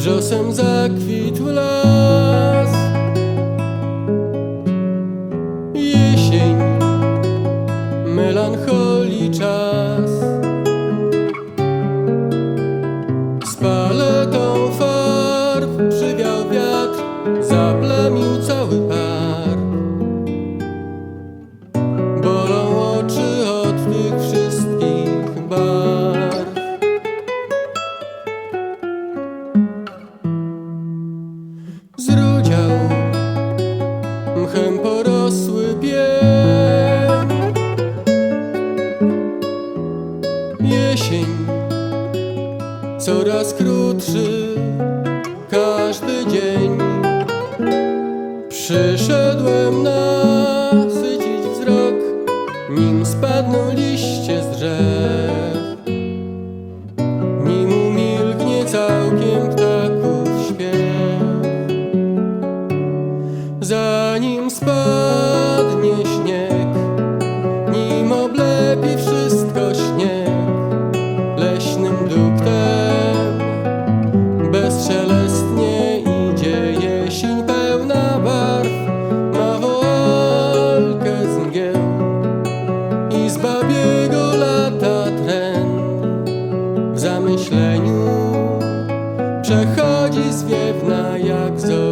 Wrzosem zakwitł las. zrodział mchem porosły bieg. Jesień coraz krótszy każdy dzień przyszedłem na Nim spadnie śnieg, nim oblepi wszystko śnieg, leśnym duktem bezszelestnie idzie jesień pełna barw ma walkę z mgieł i z babiego lata tren w zamyśleniu przechodzi zwiewna jak zor.